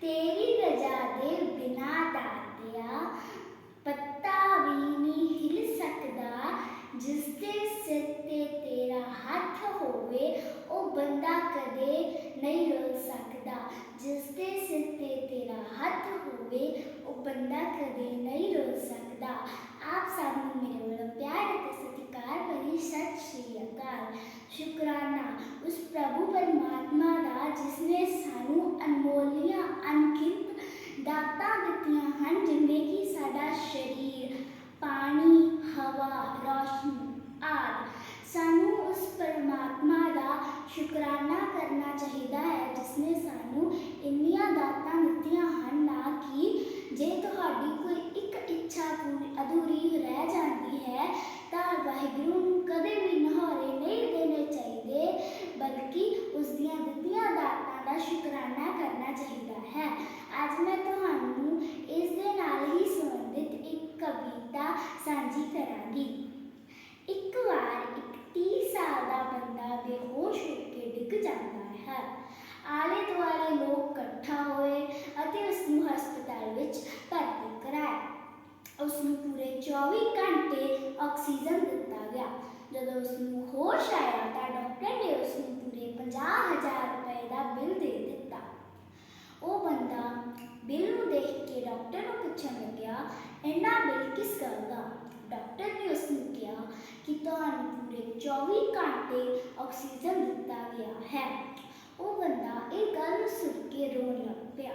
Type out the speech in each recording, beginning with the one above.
ਤੇਰੀ ਰਜ਼ਾ ਦੇ ਬਿਨਾ ਦਾਤਿਆ ਪੱਤਾ ਵੀ ਨਹੀਂ ਹਿਲ ਸਕਦਾ ਜਿਸ ਦੇ ਸਿਰ ਤੇ ਤੇਰਾ ਹੱਥ ਹੋਵੇ ਉਹ ਬੰਦਾ ਕਦੇ ਨਹੀਂ ਰੁਲ ਸਕਦਾ ਜਿਸ ਦੇ ਸਿਰ ਤੇ ਤੇਰਾ ਹੱਥ ਹੋਵੇ ਉਹ ਬੰਦਾ ਕਦੇ ਨਹੀਂ ਰੁਲ ਸਕਦਾ ਆਪ ਸਭ ਨੂੰ ਮੇਰੇ ਵੱਲੋਂ ਪਿਆਰ ਅਤੇ ਸਤਿਕਾਰ ਭਰੀ ਸਤਿ ਸ਼੍ਰੀ ਅਕਾਲ ਸ਼ੁਕਰਾਨਾ ਉਸ ਪ੍ਰਭੂ ਪਰਮਾਤਮਾ ਦਾ ਜਿਸ ਨੇ ਸਾਨੂੰ ਅਨਮੋਲੀਆਂ ਅਣਗਿਣਤ ਦਾਤਾਂ ਦਿੱਤੀਆਂ ਹਨ ਜਿਵੇਂ ਕਿ ਸਾਡਾ ਸਰੀਰ ਪਾਣੀ ਹਵਾ ਰੋਸ਼ਨੀ ਆਦਿ ਸਾਨੂੰ ਉਸ ਪਰਮਾਤਮਾ ਦਾ ਸ਼ੁਕਰਾਨਾ ਕਰਨਾ ਚਾਹੀਦਾ ਹੈ, ਜਿਸਨੇ ਸਾਨੂੰ ਇੰਨੀਆਂ ਦਾਤਾਂ ਦਿੱਤੀਆਂ ਹਨ ਨਾ ਕਿ ਜੇ ਤੁਹਾਡੀ ਕੋਈ ਇੱਕ ਇੱਛਾ ਪੂਰੀ ਅਧੂਰੀ ਰਹਿ ਜਾਂਦੀ ਹੈ, ਤਾਂ ਵਾਹਿਗੁਰੂ ਨੂੰ ਕਦੇ ਵੀ ਨਹੋਰੇ ਨਹੀਂ ਦੇਣੇ ਚਾਹੀਦੇ, ਬਲਕਿ ਉਸ ਦੀਆਂ ਦਿੱਤੀਆਂ ਦਾਤਾਂ ਦਾ ਸ਼ੁਕਰਾਨਾ ਕਰਨਾ ਚਾਹੀਦਾ ਹੈ। ਅੱਜ ਮੈਂ ਤੁਹਾਨੂੰ ਇਸ ਦੇ ਨਾਲ ਹੀ ਸੰਬੰਧਿਤ ਇੱਕ ਕਵਿਤਾ ਸਾਂਝੀ ਕਰਾਂਗੀ ਇੱਕ ਵਾਰ ਇੱਕ 30 ਸਾਲ ਦਾ ਬੰਦਾ ਬੇਹੋਸ਼ ਹੋ ਕੇ ਡਿੱਗ ਜਾਂਦਾ ਹੈ। ਆਲੇ ਦੁਆਲੇ ਲੋਕ ਇਕੱਠਾ ਹੋਏ ਅਤੇ ਉਸ ਨੂੰ ਹਸਪਤਾਲ ਵਿੱਚ ਭਰਤੀ ਕਰਾਇਆ। ਉਸ ਨੂੰ ਪੂਰੇ 24 ਘੰਟੇ ਆਕਸੀਜਨ ਦਿੱਤਾ ਗਿਆ। ਜਦੋਂ ਉਸ ਨੂੰ ਹੋਸ਼ ਆਇਆ ਤਾਂ ਡਾਕਟਰ ਨੇ ਉਸ ਨੂੰ ਪੂਰੇ 50000 ਰੁਪਏ ਦਾ ਬਿੱਲ ਦੇ ਦਿੱਤਾ। ਉਹ ਬੰਦਾ ਬਿੱਲ ਨੂੰ ਦੇਖ ਕੇ ਡਾਕਟਰ ਨੂੰ ਪੁੱਛਣ ਲੱਗਿਆ, ਇੰਨਾ ਬਿੱਲ ਕਿਸ ਗੱਲ ਦਾ? ਡਾਕਟਰ ਨੇ ਉਸ ਨੂੰ ਕਿਹਾ ਕਿ ਤੁਹਾਨੂੰ ਪੂਰੇ 24 ਘੰਟੇ ਆਕਸੀਜਨ ਦਿੱਤਾ ਗਿਆ ਹੈ। ਉਹ ਬੰਦਾ ਇਹ ਗੱਲ ਸੁਣ ਕੇ ਰੋਣ ਲੱਗ ਪਿਆ।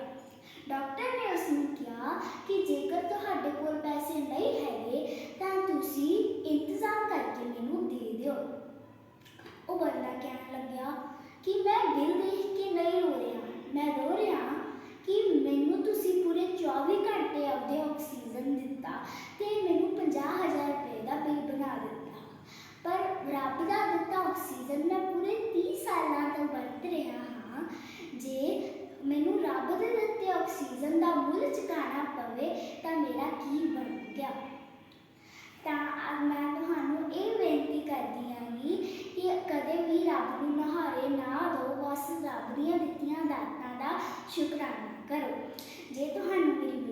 ਡਾਕਟਰ ਨੇ ਉਸ ਨੂੰ ਕਿਹਾ ਕਿ ਜੇਕਰ ਤੁਹਾਡੇ ਕੋਲ ਪੈਸੇ ਨਹੀਂ ਹੈਗੇ ਤਾਂ ਤੁਸੀਂ ਇੰਤਜ਼ਾਮ ਕਰਕੇ ਮੈਨੂੰ ਦੇ ਦਿਓ ਉਹ ਬੰਦਾ ਕਹਿਣ ਲੱਗਿਆ ਕਿ ਮੈਂ ਬਿੱਲ ਦੇਖ ਕੇ ਨਹੀਂ ਰੋ ਰਿਹਾ ਮੈਂ ਰੋ ਰਿਹਾ ਕਿ ਮੈਨੂੰ ਤੁਸੀਂ ਪੂਰੇ 24 ਘੰਟੇ ਆਪਦੇ ਆਕਸੀਜਨ ਦਿੱਤਾ ਤੇ ਮੈਨੂੰ 50000 ਰੁਪਏ ਦਾ ਬਿੱਲ ਬਣਾ ਦਿੱਤਾ ਪਰ ਰੱਬ ਦਾ ਦਿੱਤਾ ਆਕਸੀਜਨ ਮੈਂ ਪੂਰੇ 30 ਸਾਲਾਂ ਤੋਂ ਵਰਤ ਰਿਹਾ ਹਾਂ ਜੇ ਮੈਨੂੰ ਰੱਬ ਦੇ ਦਿੱਤੇ ਆਕਸੀਜਨ ਦਾ ਮੁੱਲ ਚੁਕਾਉਣਾ ਪਵੇ ਤਾਂ ਮੇਰਾ ਕੀ ਬਣ ਗਿਆ? ਤਾਂ ਅੱਜ ਮੈਂ ਤੁਹਾਨੂੰ ਇਹ ਬੇਨਤੀ ਕਰਦੀ ਹਾਂਗੀ ਕਿ ਕਦੇ ਵੀ ਰੱਬ ਨੂੰ ਨਹਾਰੇ ਨਾ ਦਿਓ, ਬਸ ਰੱਬ ਦੀਆਂ ਦਿੱਤੀਆਂ ਦਾਤਾਂ ਦਾ ਸ਼ੁਕਰਾਨਾ ਕਰੋ। ਜੇ ਤੁਹਾਨੂੰ ਮੇਰੀ